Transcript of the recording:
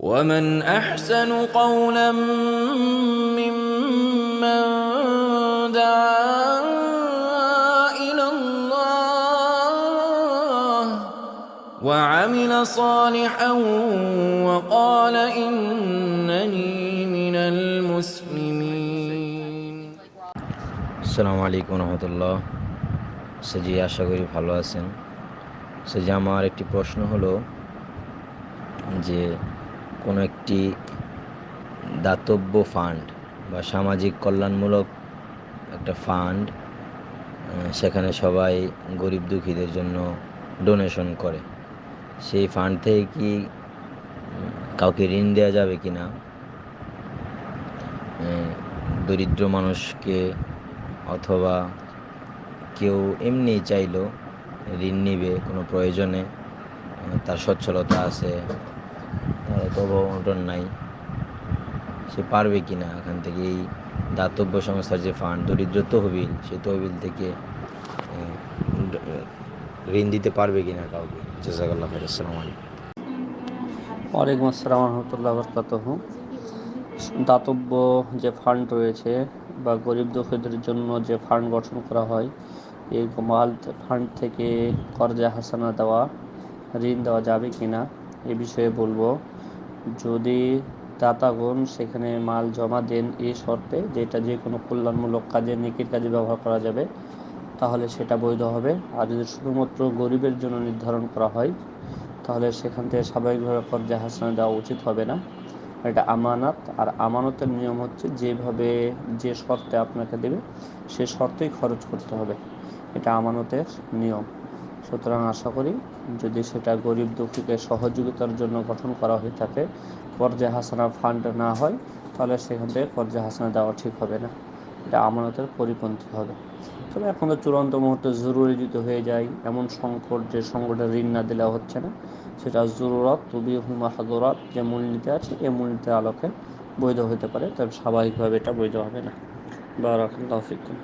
ومن احسن قولا ممن دعا الى الله وعمل صالحا وقال انني من المسلمين আসসালামু আলাইকুম রহমতুল্লাহ সে আশা করি ভালো আছেন সে যে আমার একটি প্রশ্ন হলো যে কোনো একটি দাতব্য ফান্ড বা সামাজিক কল্যাণমূলক একটা ফান্ড সেখানে সবাই গরিব দুঃখীদের জন্য ডোনেশন করে। সেই ফান্ড থেকে কি কাউকে ঋণ দেওয়া যাবে কি না? দরিদ্র মানুষকে অথবা কেউ এমনি চাইলো ঋণ নিবে, কোনো প্রয়োজনে তার সচ্ছলতা আছে। তার অত অনটন নাই। সে পারবে কি না? এখান থেকে এই দাতব্য সংস্থার যে ফান্ড দরিদ্র তহবিল, সে তহবিল থেকে ঋণ দিতে পারবে কি না কাউকে? জাজাকাল্লাহ খাইর, আসসালামু আলাইকুম। ওয়ালাইকুম আসসালাম রহমতুল্লাহ বরকাতহ। দাতব্য যে ফান্ড রয়েছে বা গরিব দুঃখীদের জন্য যে ফান্ড গঠন করা হয়, এই মাল ফান্ড থেকে কর্জা হাসানা দেওয়া, ঋণ দেওয়া যাবে কি না? এ বিষয়ে বলব। যদি দাতাগণ সেখানে মাল জমা দেন এই শর্তে যে এটা যে কোনো কল্যাণমূলক কাজে, নেকির কাজে ব্যবহার করা যাবে, তাহলে সেটা বৈধ হবে। আর যদি শুধুমাত্র গরিবের জন্য নির্ধারণ করা হয়, তাহলে সেখান থেকে স্বাভাবিকভাবে কর্জা হাসানা দেওয়া উচিত হবে না। এটা আমানত। আর আমানতের নিয়ম হচ্ছে যেভাবে যে শর্তে আপনাকে দেবে, সে শর্তেই খরচ করতে হবে। এটা আমানতের নিয়ম। সুতরাং আশা করি যদি সেটা গরিব দুঃখীকে সহযোগিতার জন্য গঠন করা হয়ে থাকে কর্জা হাসানা ফান্ড না হয়, তাহলে সেখান থেকে কর্জা হাসানা দেওয়া ঠিক হবে না। এটা আমানতের পরিপন্থী হবে। তবে এখন তো চূড়ান্ত মুহূর্তে জরুরি যদি হয়ে যায়, এমন সংকট যে সংকটে ঋণ না দিলে হচ্ছে না, সেটা জরুরত তবি হুমা হাজরাত যে মূলনীতি আছে, এই মূলনীতির আলোকে বৈধ হতে পারে, তবে স্বাভাবিকভাবে এটা বৈধ হবে না। বারাকাল্লাহু ফিকুম।